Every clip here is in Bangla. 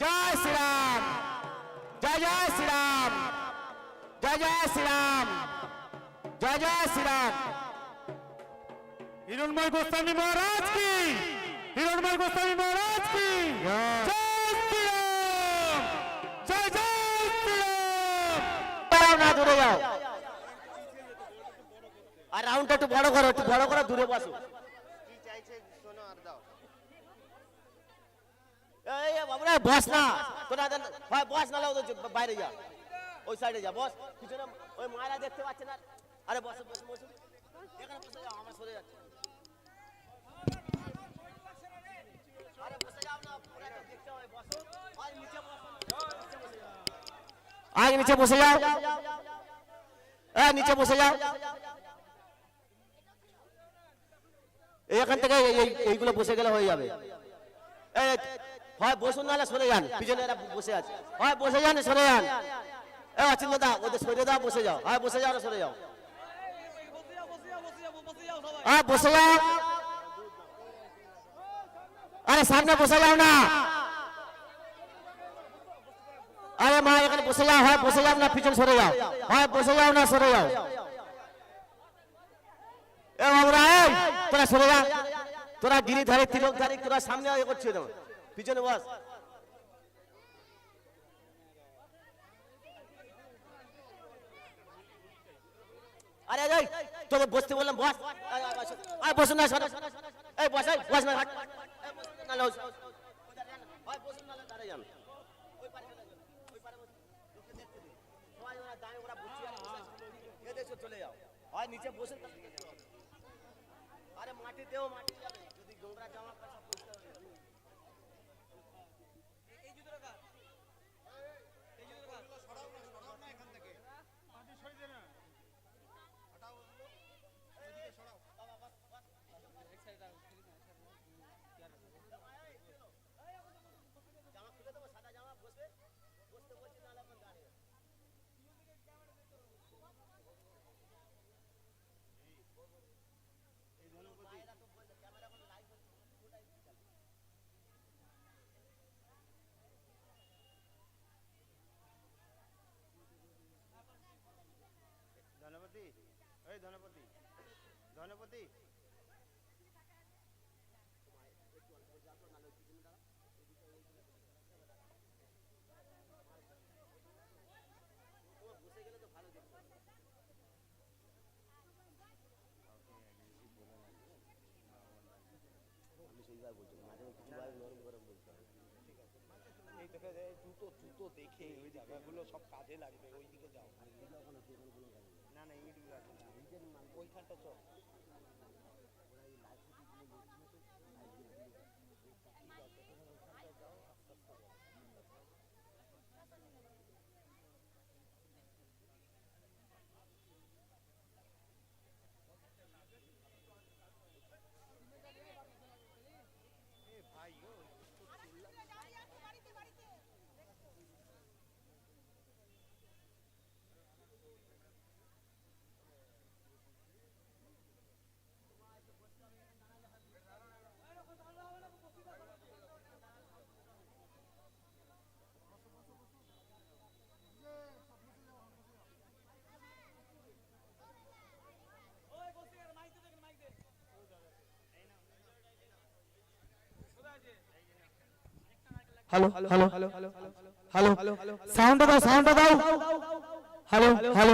জয় শ্রীরাম জয় জয় শ্রীরাম জয় জয় শ্রীরাম জয় জয় শ্রীরাম। হিরণময় গোস্বামী মহারাজ কি? হিরণময় গোস্বামী মহারাজ কি? জয়। শ্রীরাম জয় জয় শ্রীরাম। যাও না দূরে যাও। আর রাউন্ডটা একটু বড় করো একটু বড় করো দূরে বসো কি চাইছে শোনো আর দাও এই না। না বাইরে যা। ওই সাইডে যা, বস। ওই দেখতে বসো যাও যাও হয় নিচে বসো। নিচে বসে যাও। আজ নিচে বসে যাও। এখান থেকে এই- এই- এইগুলো বসে গেলে হয়ে যাবে। হয় বসুন, নাহলে সরে যান। পিছনে বসে আছে। হয় বসে যান, সরে যান। এ সরে দাও, বসে যাও। হয় বসে যাও, সরে যাও। হ্যাঁ বসে যাও। আরে, সামনে বসে যাও না। আরে, মা, এখানে বসে যাও। হয় বসে যাও না, পিছনে সরে যাও। হয় বসে যাও না, সরে যাও। এ, বাবুরা তোরা সরে যা। তোরা গিরিধারে তিলক ধারে তোরা সামনে এ করছিস পিছনে বস। আরে এই তোকে বসতে বললাম বস। আয়, আয়, বস। আয় বসুন না সরে এই বস এই, বস না হাট। না, যাও হয় নিচে বসে। আরে মাটিতেও মাটি যাবে। যদি নোংরা জামা কাপড় সব পরিষ্কার হয়ে যাবে। জামা খুলে দেবো সাদা জামা বসবে বসতে বলছি নাহলে আপনার দাঁড়িয়ে ধনপতি এই ধনপতি। ধনপতি? দেখে জুতো জুতো দেখে ওই জায়গাগুলো সব কাজে লাগবে ওই দিকে যাও। না না ইট ওইখানটা চল হ্যালো হ্যালো হ্যালো সাউন্ডটা দাও সাউন্ডটা দাও হ্যালো হ্যালো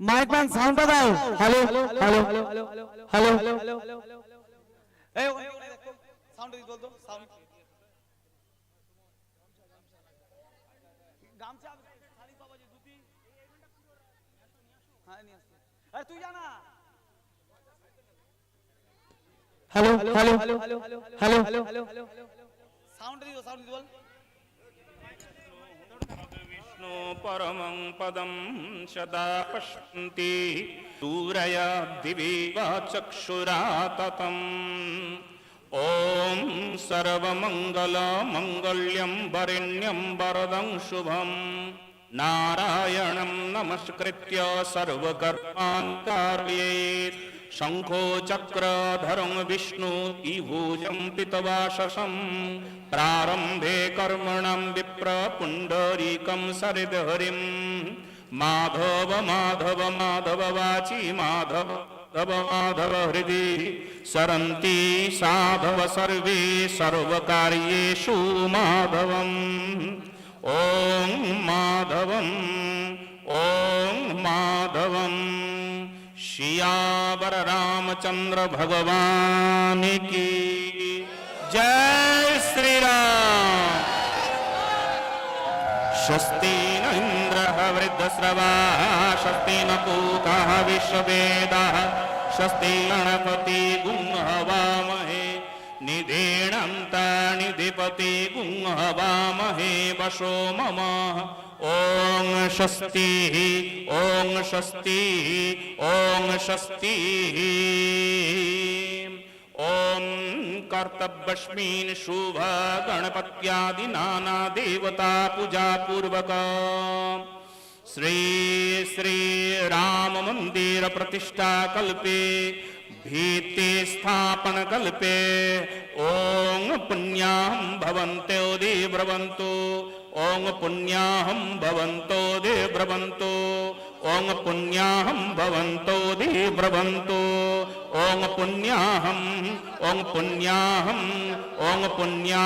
মাইক ম্যান সাউন্ডটা দাও হ্যালো হ্যালো হ্যালো এই সাউন্ড দিস বলতো সাউন্ড গামছা শাড়ি পাবা যে ধুতি হ্যাঁ নিয়ে আসো আরে তুই জানা hello hello hello hello sound দিও সাউন্ড দিও বল विष्णो परमं पदं सदा पश्यन्ति दूरया दिवि चक्षुराततम् ॐ सर्वमङ्गलमङ्गल्यं वरिण्यं वरदं शुभम् नारायणं नमस्कृत्य सर्वकर्मान् कारयेत् शङ्खोचक्रधरं विष्णु इभुजं पितवाशसम् प्रारंभे कर्मणं विप्र पुण्डरीकं सरिदहरिं। माधव माधव माधव वाचि, माधव तव माधव हृदय सरती साधव सर्वे, सर्वकार्येषु माधवम्। ओं माधवम्, ॐ माधवम्। श्रियावर रामचन्द्र भगवान् की। जय श्री राम स्वस्ति न इन्द्रः वृद्धस्रवा स्वस्ति न पूतः विश्ववेदः स्वस्ति गणपति गुंहवामहे निधेणन्ता निधिपति गुंहवामहे वशो मम। ॐ स्वस्तिः ॐ स्वस्तिः ॐ ॐ कर्तव्यश्मीन् शोभा गणपत्यादि नाना देवता पूजा पूर्वक श्री श्री राम मंदिर प्रतिष्ठा कल्पे भीते स्थापन कल्पे ओं पुण्याहम भवंतो दे ब्रवंतो ओं पुण्याहम भवंतो दे ओं पुण्याहम भवंतो दी ब्रवंतो ओं पुण्याहम ओं पुण्याहम ओं पुण्या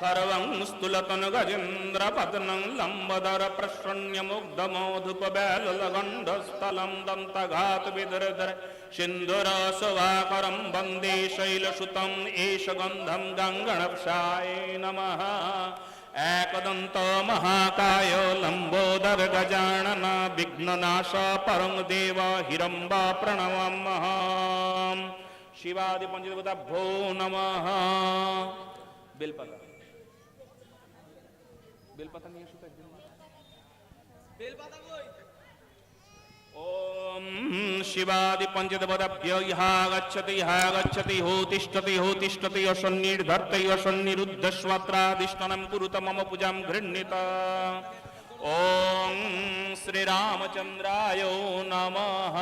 करवं స్థులతనుగజేంద్రపతనం లంబదర ప్రసృణ్యముగ్ధమోధుపబేలగండస్థలం దంతఘాత్ విదరధర సింధురాసువాకరం వందే శైలసుతం ఏష గంధం గంగణప్షాయ నమ एकदन्त महाकाय लम्बोदर गजानन विघ्ननाश परं देव हिरम्ब प्रणवमः शिवादिपञ्चदेवताभ्यो नमः बेलपता बेलपता नहीं है बेलपता शिवादिपञ्चदेवदभ्य इहागच्छति इहागच्छति होतिष्ठति होतिष्ठति असन्निर्धर्तै असन्निरुद्धस्वात्राधिष्ठनं कुरुत मम पूजां गृह्णीता ॐ श्रीरामचन्द्राय नमः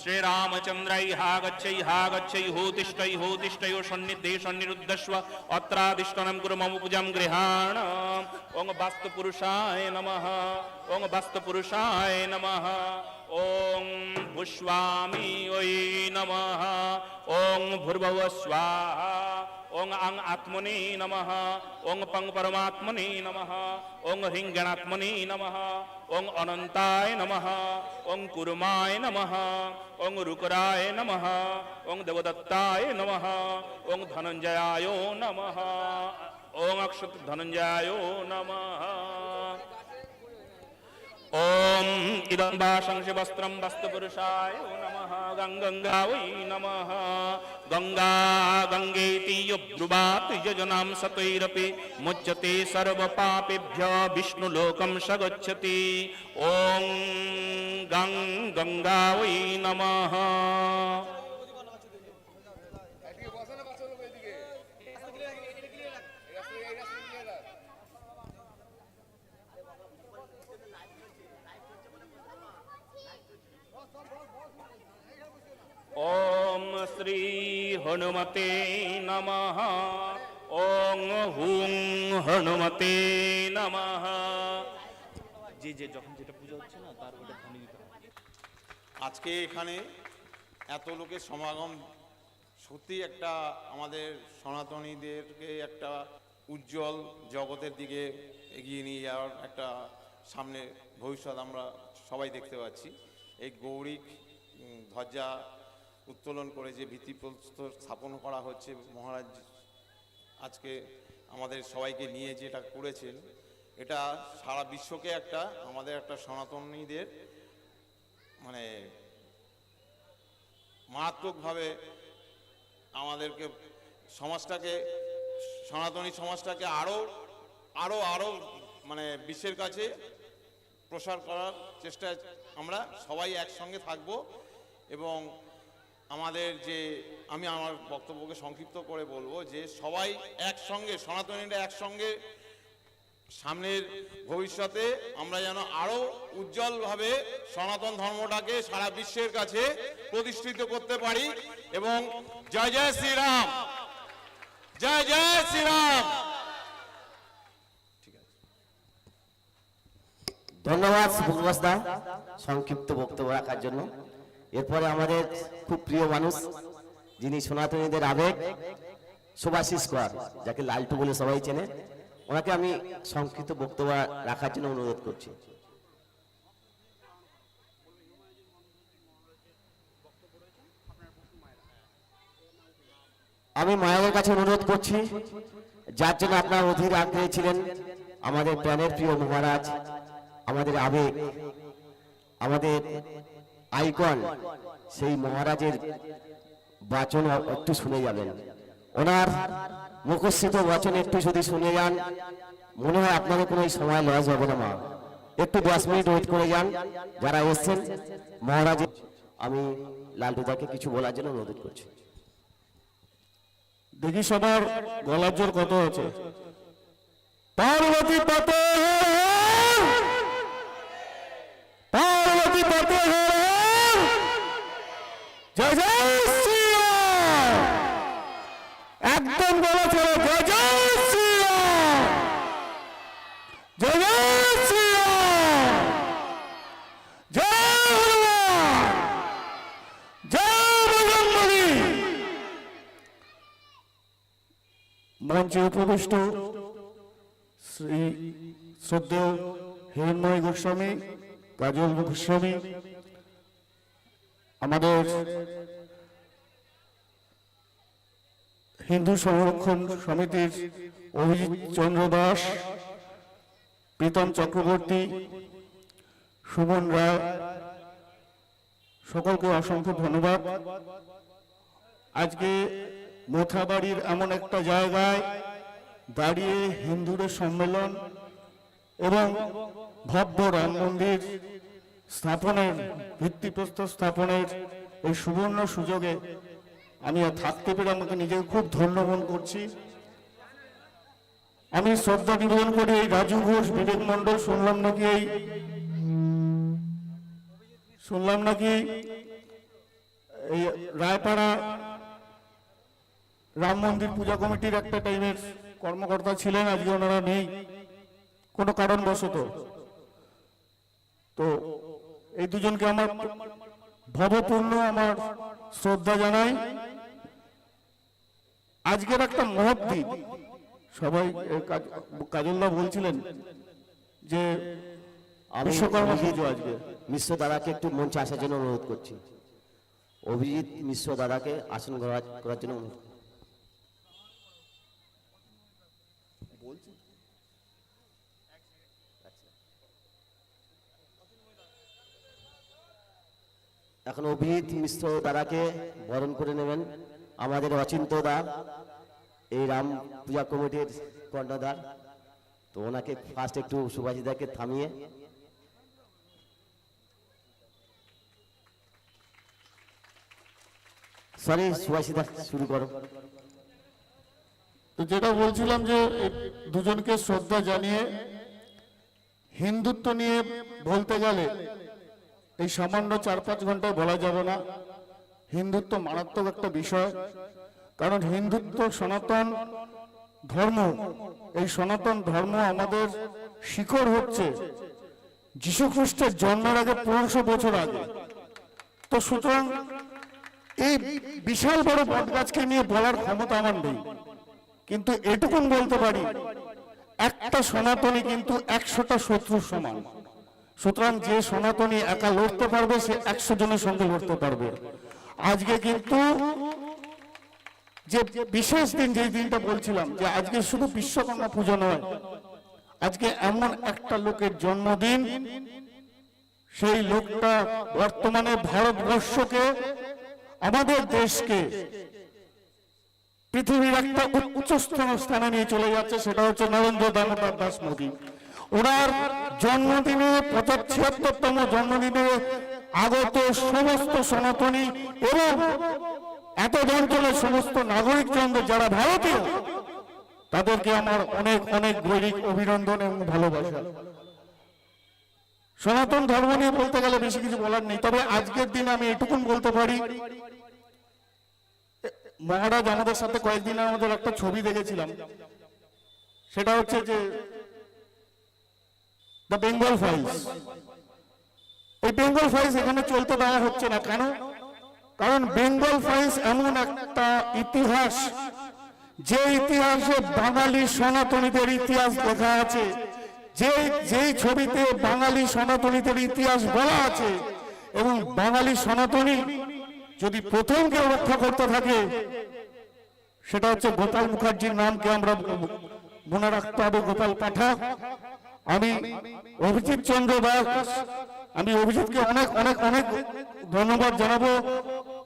श्रीरामचन्द्रै हा गच्छै हा गच्छै होतिष्ठै होतिष्ठै सन्निधे सन्निरुद्धस्व अत्रादिष्टनं कुरु मम पूजां गृहाण ॐ वास्तुपुरुषाय नमः ॐ वास्तुपुरुषाय नमः ॐ भुष्वामि वै नमः ॐ भूर्भुव स्वाहा ওং আং আত্মনি নমঃ। ওং পং পরমাত্মনি নমঃ। ওং হিং গণাত্মনি নমঃ। ওং অনন্তায় নমঃ। ওং কুরুমায় নমঃ। ওং রুকরায় নমঃ। ওং দেবদত্তায় নমঃ। ওং ধনঞ্জয়ায় নমঃ। ওং অক্ষত ধনঞ্জয়ায় নমঃ। ॐ इदं भाषं शिवस्त्रं वस्तुपुरुषाय नमः गङ्गङ्गा वै नमः गङ्गा गङ्गेति यब्रुवात् यजनां सतैरपि मुच्यते सर्वपापेभ्य विष्णुलोकं स गच्छति ॐ गं गङ्गा वै नमः হনুমতে নম। ওং হুং হনুমতে নম। যে যে যখন যেটা পূজা হচ্ছে না তার ওটা ধ্বনি দিতে আজকে এখানে এত লোকের সমাগম সত্যি একটা আমাদের সনাতনীদেরকে একটা উজ্জ্বল জগতের দিকে এগিয়ে নিয়ে যাওয়ার একটা সামনে ভবিষ্যৎ আমরা সবাই দেখতে পাচ্ছি। এই গৌরিক ধ্বজা উত্তোলন করে যে ভিত্তিপ্রস্তর স্থাপন করা হচ্ছে, মহারাজ আজকে আমাদের সবাইকে নিয়ে যেটা করেছেন, এটা সারা বিশ্বকে একটা, আমাদের একটা সনাতনীদের মানে মারাত্মকভাবে আমাদেরকে সমাজটাকে, সনাতনী সমাজটাকে আরও আরও আরও মানে বিশ্বের কাছে প্রসার করার চেষ্টায় আমরা সবাই একসঙ্গে থাকব এবং আমাদের যে, আমি আমার বক্তব্যকে সংক্ষিপ্ত করে বলব যে, সবাই একসঙ্গে, সনাতনীরা একসঙ্গে সামনের ভবিষ্যতে আমরা যেন আরও উজ্জ্বলভাবে সনাতন ধর্মটাকে সারা বিশ্বের কাছে প্রতিষ্ঠিত করতে পারি এবং জয় জয় শ্রীরাম! জয় জয় শ্রীরাম! ধন্যবাদ সংক্ষিপ্ত বক্তব্য রাখার জন্য। এরপরে আমাদের খুব প্রিয় মানুষ যিনি সনাতনীদের আবেগ, সুভাষিস কর, যাকে লালটু বলে সবাই চেনে, ওনাকে আমি সংক্ষিপ্ত বক্তব্য রাখার জন্য অনুরোধ করছি। আমি মায়ের কাছে অনুরোধ করছি, যার জন্য আপনার অধীর আগ্রহী ছিলেন, আমাদের প্রাণের প্রিয় মহারাজ, আমাদের আবেগ, আমাদের আইকন, সেই মহারাজের বাচন একটু শুনে যাবেন। ওনার মুখস্থিত বচন একটু যদি শুনে যান, মনে হয় আপনাদের কোনো সময় লস হবে না মা। একটু দশ মিনিট ওয়েট করে যান, যারা এসছেন, মহারাজের আমি লালটুদাকে কিছু বলার জন্য অনুরোধ করছি। দেখি সবার গলার জোর কত আছে। পার্বতী পতে গোস্বামী, কাজল গোস্বামী, আমাদের হিন্দু সংরক্ষণ সমিতির অভিজিৎ চন্দ্র দাস, প্রীতম চক্রবর্তী, সুমন রায়, সকলকে অসংখ্য ধন্যবাদ। আজকে মোথাবাড়ির এমন একটা জায়গায় দাঁড়িয়ে হিন্দুদের সম্মেলন এবং ভব্য রাম মন্দির স্থাপনের, ভিত্তিপ্রস্তর স্থাপনের এই সুবর্ণ সুযোগে আমি থাকতে পেরে আমাকে নিজেকে খুব ধন্য মনে করছি। আমি শ্রদ্ধা নিবেদন করি এই রাজু ঘোষ, বিবেক মন্ডল শুনলাম নাকি এই শুনলাম নাকি এই রায়পাড়া রাম মন্দির পূজা কমিটির একটা টাইমের কর্মকর্তা ছিলেন, আজকে ওনারা নেই। কোনো কারণবশত। তো এই দুজনকে আমার ভবপূর্ণ আমার শ্রদ্ধা জানাই। আজকের একটা মহৎ দিন সবাই এ, কাজ- কাজলদা বলছিলেন যে বিশ্বকর্মা পুজো আজকে মিশ্র দাদাকে একটু মঞ্চে আসার জন্য অনুরোধ করছি। অভিজিৎ মিশ্র দাদাকে আসন করার করার জন্য অনুরোধ এখন অভিজিৎ মিশ্র দাদাকে বরণ করে নেবেন। আমাদের অচিন্ত দা, এই রাম পূজা কমিটির কর্ণধার, তো ওনাকে ফার্স্ট একটু সুভাষিদাকে থামিয়ে। সরি সুভাষিদা শুরু করো। তো যেটা বলছিলাম যে দুজনকে শ্রদ্ধা জানিয়ে, হিন্দুত্ব নিয়ে বলতে গেলে এই সামান্য চার পাঁচ ঘন্টায় বলা যাবে না। হিন্দুত্ব মারাত্মক একটা বিষয়, কারণ হিন্দুত্ব সনাতন ধর্ম, এই সনাতন ধর্ম আমাদের শিকড় হচ্ছে। যীশু খ্রিস্টের জন্মের আগে পনেরোশো বছর আগে। তো সুতরাং এই বিশাল বড় বটগাছকে নিয়ে বলার ক্ষমতা আমার নেই। কিন্তু এটুকুন বলতে পারি, একটা সনাতনী কিন্তু একশোটা শত্রুর সমান। সুতরাং যে সনাতনী একা লড়তে পারবে, সে একশো জনের সঙ্গে লড়তে পারবে। আজকে কিন্তু যে বিশেষ দিন যে দিনটা বলছিলাম, যে আজকে শুধু বিশ্বকর্মা পুজো নয়, আজকে এমন একটা লোকের জন্মদিন, সেই লোকটা বর্তমানে ভারতবর্ষকে, আমাদের দেশকে, পৃথিবীর একটা উচ্চস্তর স্থানে নিয়ে চলে যাচ্ছে, সেটা হচ্ছে নরেন্দ্র দামোদর দাস মোদী ওনার জন্মদিনে পঁচাত্তর ছিয়াত্তরতম জন্মদিনে আগত সমস্ত সনাতনী এবং এত অঞ্চলের সমস্ত নাগরিকজনদের যারা ভারতীয়, তাদেরকে আমার অনেক অনেক গৈরিক অভিনন্দন এবং ভালোবাসা। সনাতন ধর্ম নিয়ে বলতে গেলে বেশি কিছু বলার নেই, তবে আজকের দিন আমি এটুকুন বলতে পারি। মহারাজ আমাদের সাথে কয়েকদিন আমাদের একটা ছবি দেখেছিলাম। সেটা হচ্ছে যে দ্য বেঙ্গল ফাইলস এই বেঙ্গল ফাইলস এখানে চলতে দেওয়া হচ্ছে না। কেন? কারণ বেঙ্গল ফাইলস এমন একটা ইতিহাস, যে ইতিহাসে বাঙালি সনাতনীদের ইতিহাস লেখা আছে। যে যেই ছবিতে বাঙালি সনাতনীদের ইতিহাস বলা আছে এবং বাঙালি সনাতনী যদি প্রথম কেউ রক্ষা করতে থাকে, সেটা হচ্ছে গোপাল মুখার্জির নামকে আমরা মনে রাখতে হবে, গোপাল পাঠক আমি অভিজিৎ চন্দ্র দাস, আমি অভিজিৎকে অনেক অনেক অনেক ধন্যবাদ জানাব।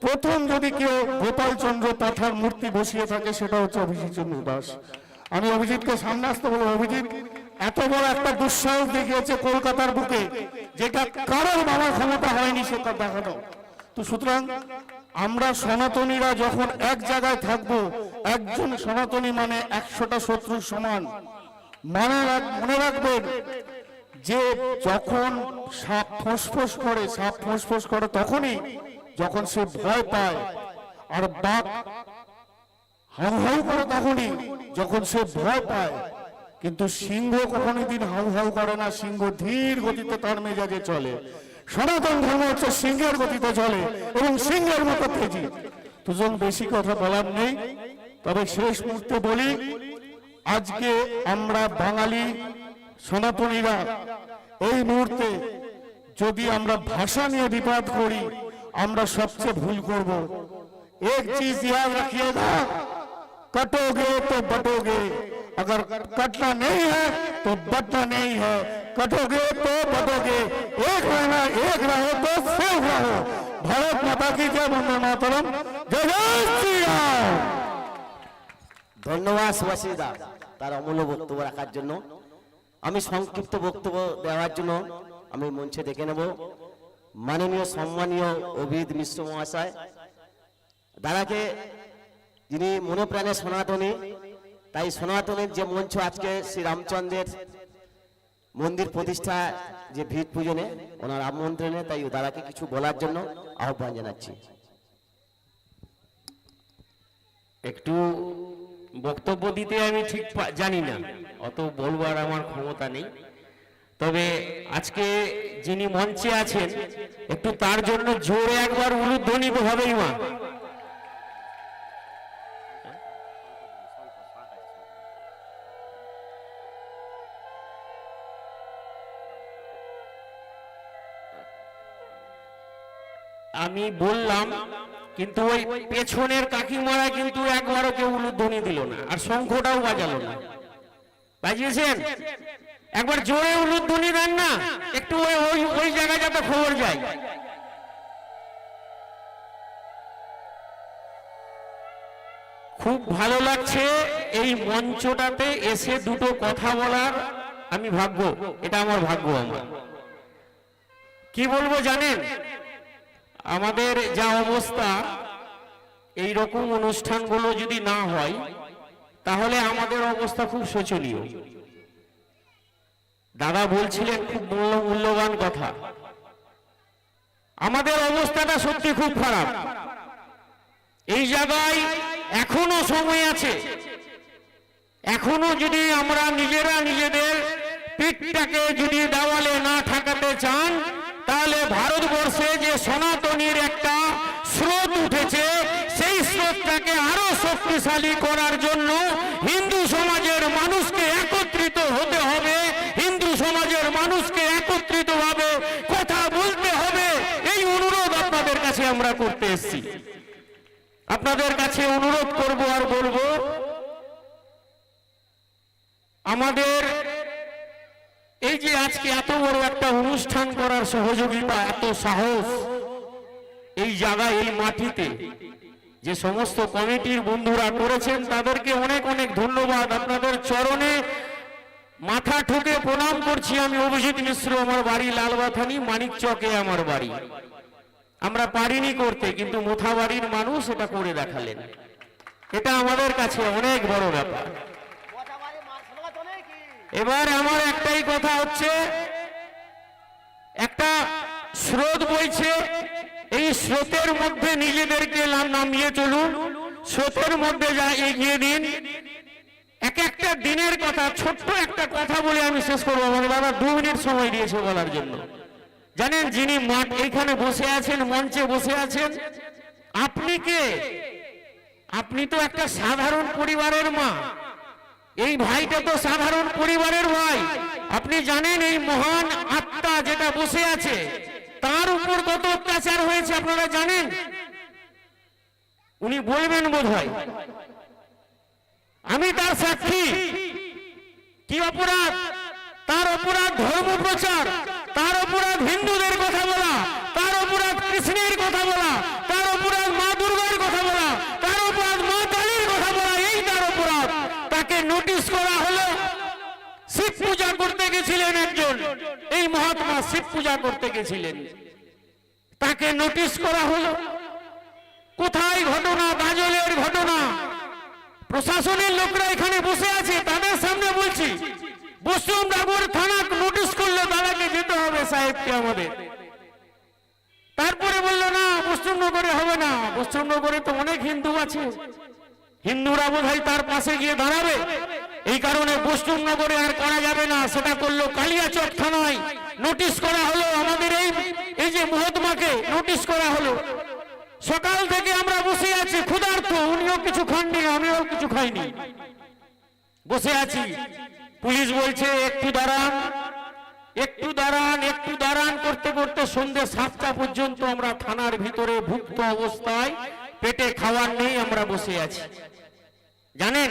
প্রথম যদি কেউ গোপাল চন্দ্র পাঠার মূর্তি বসিয়ে থাকে, সেটা হচ্ছে অভিজিৎ চন্দ্র দাস। আমি অভিজিৎকে সামনে আসতে বলব, অভিজিৎ, এত বড় একটা দুঃসাহস দেখিয়েছে কলকাতার বুকে, যেটা কারোর বাবার ক্ষমতা হয়নি সেটা দেখানো। তো সুতরাং আমরা সনাতনীরা যখন এক জায়গায় থাকব, একজন সনাতনী মানে একশোটা শত্রুর সমান। মনে মনে রাখবেন যে যখন সাপ ফোঁস করে, সাপ ফোঁস করে তখনই যখন সে ভয় পায় আর বাঘ হাউ হাউ করে তখনই যখন সে ভয় পায়। কিন্তু সিংহ কখনো দিন হাউ হাউ করে না, সিংহ ধীর গতিতে তার মেজাজে চলে। সনাতন ধর্ম হচ্ছে সিংহের গতিতে চলে এবং সিংহের মতো তেজি। দুজন বেশি কথা বলার নেই, তবে শেষ মুহূর্তে বলি আজকে আমরা বাঙালি সনাতনীরা এই মুহূর্তে যদি আমরা ভাষা নিয়ে বিবাদ করি আমরা সবচেয়ে ভুল করব एक चीज याद रखिएगा कटोगे तो बटोगे अगर कटना नहीं है तो बटना नहीं है कटोगे तो बटोगे एक रहना एक रहो तो सेफ रहो भारत माता की जय वंदे मातरम जय जय श्री राम ধন্যবাদ সুভাষিদা তার অমূল্য বক্তব্য রাখার জন্য। আমি সংক্ষিপ্ত বক্তব্য দেওয়ার জন্য আমি মঞ্চে ডেকে নেব। মাননীয় সম্মানীয় অভিদ মিশ্র মহাশয়, দাদাকে যিনি মনে প্রাণে সনাতনী, তাই সনাতনের যে মঞ্চ আজকে শ্রী রামচন্দ্রের মন্দির প্রতিষ্ঠা যে ভিত পূজনে, ওনার আমন্ত্রণে, তাই দাদাকে কিছু বলার জন্য আহ্বান জানাচ্ছি। একটু বক্তব্য দিতে আমি ঠিক জানি না, অত বলবার আমার ক্ষমতা নেই। তবে আজকে যিনি মঞ্চে আছেন, একটু তার জন্য জোরে একবার উলুধ্বনিত হবেই মা। আমি বললাম কিন্তু ওই পেছনের কাকিমারা কিন্তু একবারও কেউ উলুধ্বনি দিল না, আর শঙ্খটাও বাজালো না। বাজিয়েছেন? একবার জোরে উলুধ্বনি দেন না, একটু ওই ওই ওই জায়গায় যাতে খবর যায়। খুব ভালো লাগছে এই মঞ্চটাতে এসে দুটো কথা বলার আমি ভাগ্য, এটা আমার ভাগ্য আমার। কি বলব জানেন? আমাদের যা অবস্থা এই রকম অনুষ্ঠানগুলো যদি না হয়, তাহলে আমাদের অবস্থা খুব শোচনীয়। দাদা বলছিলেন খুব মূল্য মূল্যবান কথা। আমাদের অবস্থাটা সত্যি খুব খারাপ। এই জায়গায় এখনও সময় আছে। এখনও যদি আমরা নিজেরা নিজেদের পিঠটাকে যদি দেওয়ালে না ঠাকাতে চান তাহলে ভারতবর্ষে যে সনাতনীর একটা স্রোত উঠেছে, সেই স্রোতটাকে আরও শক্তিশালী করার জন্য হিন্দু সমাজের মানুষকে একত্রিত হতে হবে, হিন্দু সমাজের মানুষকে একত্রিত ভাবে কথা বলতে হবে। এই অনুরোধ আপনাদের কাছে আমরা করতে এসেছি। আপনাদের কাছে অনুরোধ করব আর বলব, আমাদের এই যে আজকে এত বড় একটা অনুষ্ঠান করার সহযোগিতা, এত সাহস এই জায়গায়, এই মাটিতে যে সমস্ত কমিটির বন্ধুরা করেছেন, তাদেরকে অনেক অনেক ধন্যবাদ। আপনাদের চরণে মাথা ঠুকে প্রণাম করছি আমি অভিজিৎ মিশ্র, আমার বাড়ি লালবাথানি, মানিক চকে আমার বাড়ি। আমরা পারিনি করতে, কিন্তু মোথাবাড়ির মানুষ এটা করে দেখালেন। এটা আমাদের কাছে অনেক বড় ব্যাপার। এবার আমার একটাই কথা হচ্ছে, একটা স্রোত বইছে, এই স্রোতের মধ্যে নিজেদেরকে নামিয়ে চলুন, স্রোতের মধ্যে যা এগিয়ে দিন। এক একটা দিনের কথা, ছোট্ট একটা কথা বলে আমি শেষ করব। আমার বাবা দু মিনিট সময় দিয়েছে বলার জন্য। জানেন যিনি মাঠ এইখানে বসে আছেন, মঞ্চে বসে আছেন, আপনি কে? আপনি তো একটা সাধারণ পরিবারের মা। এই ভাইটা তো সাধারণ পরিবারের ভাই। আপনি জানেন এই মহান আত্মা যেটা বসে আছে, তার উপর কত অত্যাচার হয়েছে আপনারা জানেন? উনি বলবেন বোধ আমি তার সাক্ষী। কি অপরাধ? তার অপরাধ ধর্ম প্রচার তার অপরাধ হিন্দুদের কথা বলা। করতে গেছিলেন একজন। এই মহাত্মা শিব পূজা করতে গেছিলেন। তাকে নোটিশ করা হলো। কোথায় ঘটনা? গাজলের ঘটনা। প্রশাসনের লোকরা এখানে বসে আছে, তাদের সামনে বলছি ডাবর থানা নোটিশ করলে যেতে হবে সাহেবকে আমাদের। তারপরে বলল, না পশ্চিমনগরে হবে না। পশ্চিমনগরে তো অনেক হিন্দু আছে। হিন্দুরা বোধ তার পাশে গিয়ে দাঁড়াবে। এই কারণে পশ্চিমনগরে আর করা যাবে না, সেটা করল কালিয়াচক থানায়। নোটিশ করা হলো আমাদের এই এই যে মহাত্মাকে নোটিশ করা হলো। সকাল থেকে আমরা বসে আছি, ক্ষুধার্ত, উনিও কিছু খাননি, আমিও কিছু খাইনি। বসে আছি। পুলিশ বলছে, একটু দাঁড়ান একটু দাঁড়ান একটু দাঁড়ান। করতে করতে সন্ধ্যে সাতটা পর্যন্ত আমরা থানার ভিতরে ভুক্ত অবস্থায় পেটে খাওয়ার নেই, আমরা বসে আছি। জানেন?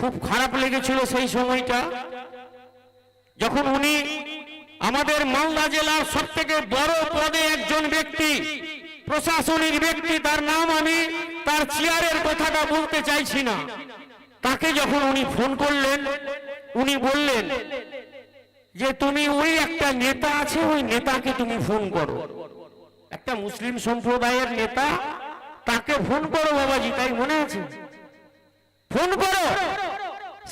খুব খারাপ লেগেছিল সেই সময়টা। যখন উনি আমাদের মালদা জেলার সব থেকে বড় পদে একজন ব্যক্তি, প্রশাসনিক ব্যক্তি, তার নাম আমি তার চেয়ারের কথাটা বলতে চাইছি না। তাকে যখন উনি ফোন করলেন, উনি বললেন যে, তুমি ওই একটা নেতা আছে, ওই নেতাকে তুমি ফোন করো। একটা মুসলিম সম্প্রদায়ের নেতা তাকে ফোন করো, বাবাজি, তাই মনে আছে? ফোন করো।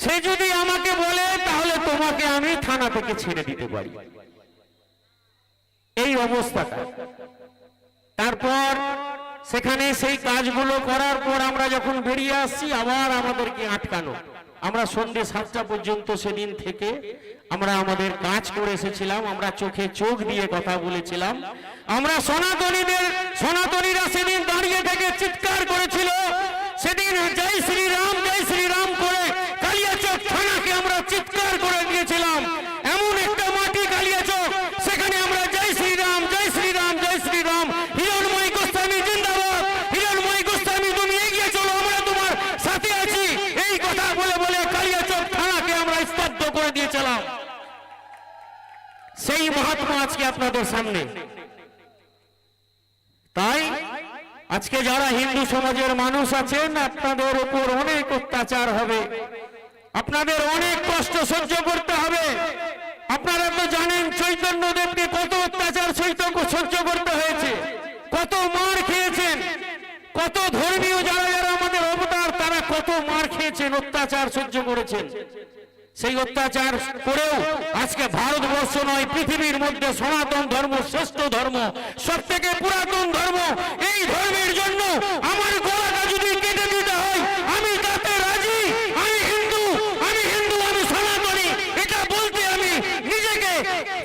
সে যদি আমাকে বলে, তাহলে তোমাকে আমি থানা থেকে ছেড়ে দিতে পারি। এই অবস্থাটা। তারপর সেখানে সেই কাজগুলো করার পর আমরা যখন বেরিয়ে আসছি, আবার আমাদেরকে আটকানো। আমরা সন্ধ্যে সাতটা পর্যন্ত সেদিন থেকে আমরা আমাদের কাজ করে এসেছিলাম। আমরা চোখে চোখ দিয়ে কথা বলেছিলাম। আমরা সনাতনীদের সনাতনীরা সেদিন দাঁড়িয়ে থেকে চিৎকার করেছিল সেদিন জয় শ্রীরাম জয় শ্রীরাম করে কালিয়াচক থানাকে আমরা চিৎকার করে দিয়েছিলাম। এমন একটা মাটি কালিয়াচক, সেখানে আমরা জয় শ্রীরাম জয় শ্রীরাম জয় শ্রীরাম। হিরণময় গোস্বামী জিন্দাবাদ, হিরণময় গোস্বামী তুমি এগিয়ে চলো, আমরা তোমার সাথে আছি। এই কথা বলে বলে কালিয়াচক থানাকে আমরা স্তব্ধ করে দিয়েছিলাম। সেই মহাত্মা আজকে আপনাদের সামনে। তাই আজকে যারা হিন্দু সমাজের মানুষ আছেন, আপনাদের উপর অনেক অত্যাচার হবে। আপনাদের অনেক কষ্ট সহ্য করতে হবে। আপনারা তো জানেন চৈতন্য দেবকে কত অত্যাচার সহ্য করতে হয়েছে। কত মার খেয়েছেন। কত ধর্মীয় যারা যারা আমাদের অবতার, তারা কত মার খেয়েছেন, অত্যাচার সহ্য করেছেন। সেই অত্যাচার করেও আজকে ভারতবর্ষ নয়, পৃথিবীর মধ্যে সনাতন ধর্ম, শ্রেষ্ঠ ধর্ম সব থেকে পুরাতন ধর্ম, এই ধর্মের জন্য আমার গলাটা যদি কেটে দিতে হয় আমি তাতে রাজি আমি হিন্দু আমি হিন্দু আমি সনাতনী এটা বলতে আমি নিজেকে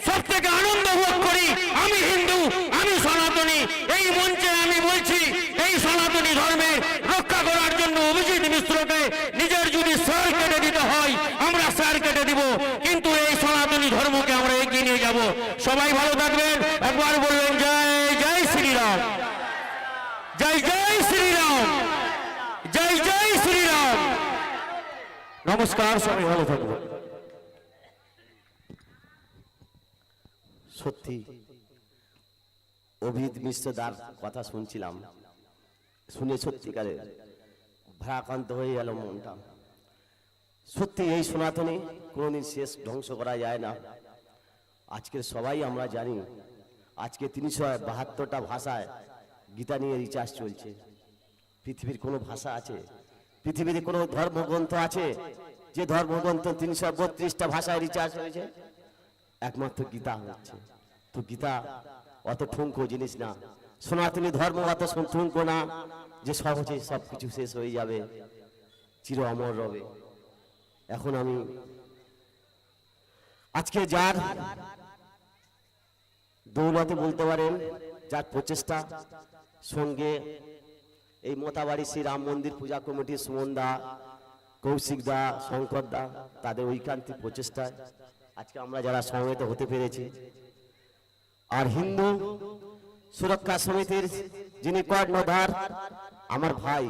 সব থেকে আনন্দ ভোগ করি আমি হিন্দু আমি সনাতনী এই মঞ্চে আমি বলছি এই সনাতনী ধর্মের রক্ষা করার জন্য অভিজিৎ মিশ্রকে নিজের যদি স্যার কেটে দিতে হয় আমরা স্যার কেটে দিব কিন্তু এই সনাতনী ধর্মকে আমরা এগিয়ে নিয়ে যাব সবাই ভালো থাকবেন একবার বলবেন জয় জয় শ্রীরাম জয় জয় শ্রীরাম জয় জয় শ্রীরাম নমস্কার, সবাই ভালো থাকবেন। সত্যি, অভিজিৎ মিশ্র দার কথা শুনছিলাম। শুনে সত্যিকারে ভারাক্রান্ত হয়ে গেল মনটা। সত্যি, এই সনাতনী কোনোদিন শেষ ধ্বংস করা যায় না। আজকে সবাই আমরা জানি, আজকে তিনশো বাহাত্তরটা ভাষায় গীতা নিয়ে রিচার্জ চলছে। পৃথিবীর কোনো ভাষা আছে, পৃথিবীতে কোনো ধর্মগ্রন্থ আছে যে ধর্মগ্রন্থ তিনশো বত্রিশটা ভাষায় রিচার্জ হয়েছে, একমাত্র গীতা হচ্ছে। তো গীতা অত ঠুঙ্কো জিনিস না। সনাতনী ধর্ম অত ঠুঙ্কো না যে সহজে সব কিছু শেষ হয়ে যাবে, চির অমর রবে। এখন আমি আজকে যার দৌলতে বলতে পারেন, যার প্রচেষ্টা সঙ্গে এই মোতাবাড়ি শ্রী রাম মন্দির পূজা কমিটির সুমন দা কৌশিক দা, শঙ্কর দা, তাদের ঐকান্তিক প্রচেষ্টায় আজকে আমরা যারা সমবেত হতে পেরেছি। আর হিন্দু সুরক্ষা সমিতির যিনি কর্ণধার, আমার ভাই,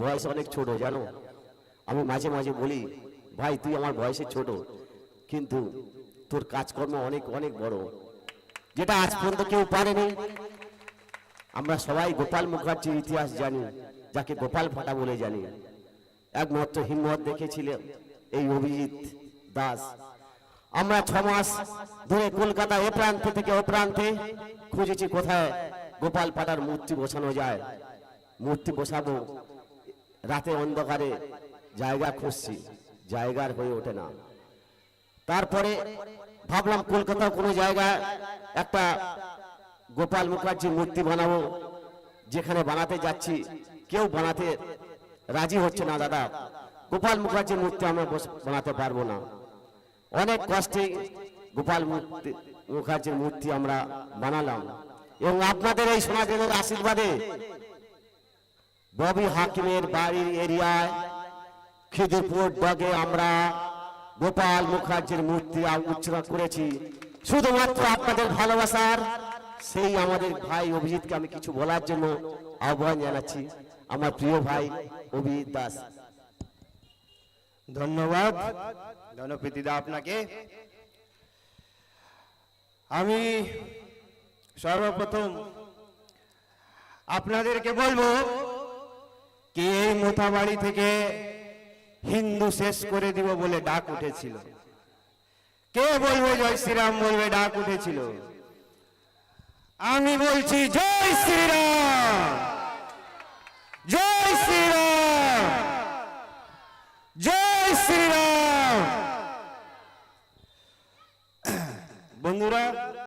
বয়স অনেক ছোট, জানো? আমি মাঝে মাঝে বলি, ভাই, তুই আমার বয়সে ছোট, কিন্তু তোর কাজকর্ম অনেক অনেক বড়। যেটা আজ পর্যন্ত কেউ পারেনি। আমরা সবাই গোপাল মুখার্জির ইতিহাস জানি, যাকে গোপাল ফাটা বলে জানি। একমাত্র হিম্মত দেখেছিলেন এই অভিজিৎ দাস। আমরা ছ মাস ধরে কলকাতা ও প্রান্ত থেকে ও প্রান্তে খুঁজেছি কোথায় গোপাল পাটার মূর্তি বসানো যায়। মূর্তি বসাবো, রাতে অন্ধকারে জায়গা খুঁজছি, জায়গার হয়ে ওঠে না। তারপরে ভাবলাম কলকাতার কোনো জায়গায় একটা গোপাল মুখার্জি মূর্তি বানাবো, যেখানে বানাতে যাচ্ছি, কেউ বানাতে রাজি হচ্ছে না, দাদা। গোপাল মুখার্জির মূর্তি আমরা বানাতে পারব না। অনেক কষ্টে গোপাল মুখার্জির মূর্তি আমরা বানালাম। এবং আপনাদের এই সনাতনের আশীর্বাদে ববি হাকিমের বাড়ির এরিয়ায় খিদিরপুর ডগে আমরা গোপাল মুখার্জির মূর্তি উৎসর্গ করেছি। শুধুমাত্র আপনাদের ভালোবাসার সেই আমাদের ভাই অভিজিৎকে আমি কিছু বলার জন্য আহ্বান জানাচ্ছি। আমার প্রিয় ভাই অভিজিৎ দাস। ধন্যবাদ। ধনপ্রীতিদা আপনাকে। আমি সর্বপ্রথম আপনাদেরকে বলব কি এই মোথাবাড়ি থেকে হিন্দু শেষ করে দিব বলে ডাক উঠেছিল। কে বলব জয় শ্রীরাম বলবে ডাক উঠেছিল? আমি বলছি জয় শ্রীরাম। জয় শ্রীরাম। জয় শ্রীরাম। বন্ধুরা